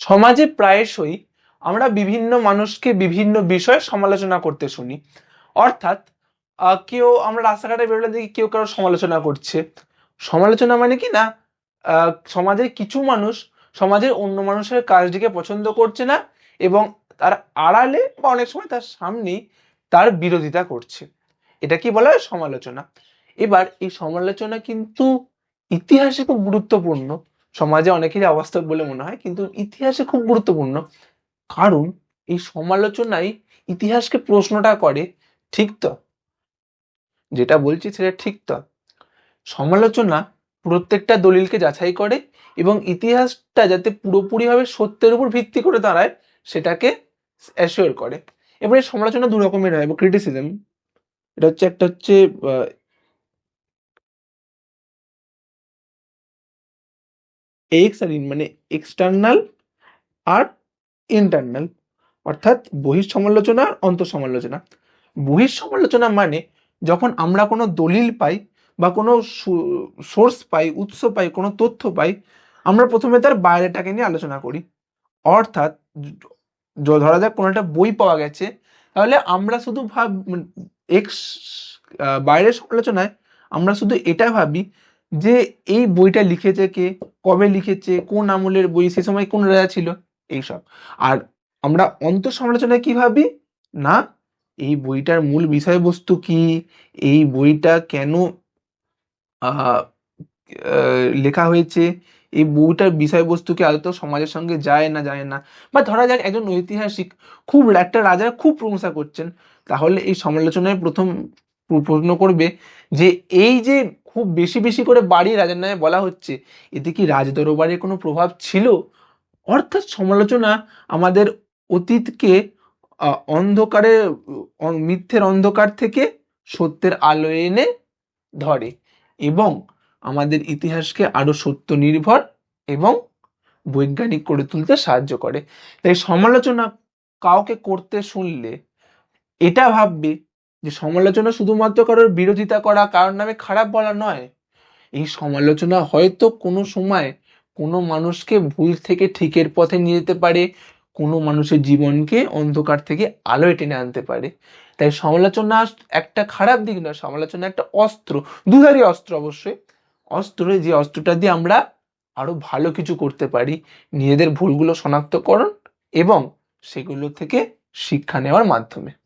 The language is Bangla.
সমাজে প্রায়শই আমরা বিভিন্ন মানুষকে বিভিন্ন বিষয়ে সমালোচনা করতে শুনি। অর্থাৎ কেউ আমরা রাস্তাঘাটে বেরোলে দেখি কেউ কারও সমালোচনা করছে। সমালোচনা মানে কি না? সমাজের কিছু মানুষ সমাজের অন্য মানুষের কাজটিকে পছন্দ করছে না এবং তার আড়ালে বা অনেক সময় তার সামনেই তার বিরোধিতা করছে। এটা কি বলা হয়? সমালোচনা। এবার এই সমালোচনা কিন্তু ইতিহাসে খুব গুরুত্বপূর্ণ। সমাজে অনেকেরই অবাস্তব বলে মনে হয়, কিন্তু ইতিহাসে খুব গুরুত্বপূর্ণ। কারণ এই সমালোচনাই ইতিহাসকে প্রশ্নটা করে, ঠিক তো? যেটা বলছি সেটা ঠিক তো? সমালোচনা প্রত্যেকটা দলিলকে যাচাই করে এবং ইতিহাসটা যাতে পুরোপুরিভাবে সত্যের উপর ভিত্তি করে দাঁড়ায়, সেটাকে অ্যাসিওর করে। এবার সমালোচনা দু রকমের হয় এবং ক্রিটিসিজম এটা হচ্ছে, একটা হচ্ছে এক্স আর ইন মানে এক্সটার্নাল আর ইন্টারনাল অর্থাৎ বহির সমালোচনা আর অন্তঃ সমালোচনা। বহির সমালোচনা মানে যখন আমরা কোনো দলিল পাই বা কোনো সোর্স পাই, উৎস পাই, কোনো তথ্য পাই, আমরা প্রথমে তার বাইরেটাকে নিয়ে আলোচনা করি। অর্থাৎ ধরা যাক কোনো একটা বই পাওয়া গেছে, তাহলে আমরা শুধু ভাব এক্স বাইরের সমালোচনায় আমরা শুধু এটা ভাবি যে এই বইটা লিখেছে কে, কবে লিখেছে, কোন আমলের বই, সে সময় কোন রাজা ছিল, এইসব। আর আমরা অন্ত সমালোচনায় কি ভাবি? না, এই বইটার মূল বিষয়বস্তু কি? এই বইটা কেন লেখা হয়েছে? এই বইটার বিষয়বস্তু কি আদৌ সমাজের সঙ্গে যায় না যায় না? বা ধরা যাক একজন ঐতিহাসিক, খুব একটা রাজার খুব প্রশংসা করছেন, তাহলে এই সমালোচনায় প্রথম প্রশ্ন করবে যে এই যে খুব বেশি বেশি করে বাড়ি রাজার নামে বলা হচ্ছে। এতে কি রাজ দরবারের কোনো প্রভাব ছিল? অর্থাৎ সমালোচনা আমাদের অতীতকে অন্ধকারে মিথ্যের অন্ধকার থেকে সত্যের আলো এনে ধরে এবং আমাদের ইতিহাসকে আরও সত্য নির্ভর এবং বৈজ্ঞানিক করে তুলতে সাহায্য করে। তাই সমালোচনা কাউকে করতে শুনলে এটা ভাববে যে সমালোচনা শুধুমাত্র কারোর বিরোধিতা করা, কারোর নামে খারাপ বলা নয়। এই সমালোচনা হয়তো কোনো সময় কোনো মানুষকে ভুল থেকে ঠিকের পথে নিয়ে যেতে পারে, কোনো মানুষের জীবনকে অন্ধকার থেকে আলোয় টেনে আনতে পারে। তাই সমালোচনা একটা খারাপ দিক নয়, সমালোচনা একটা অস্ত্র দুধারী অস্ত্র অবশ্যই। অস্ত্র যে অস্ত্রটা দিয়ে আমরা আরও ভালো কিছু করতে পারি, নিজেদের ভুলগুলো শনাক্তকরণ এবং সেগুলো থেকে শিক্ষা নেওয়ার মাধ্যমে।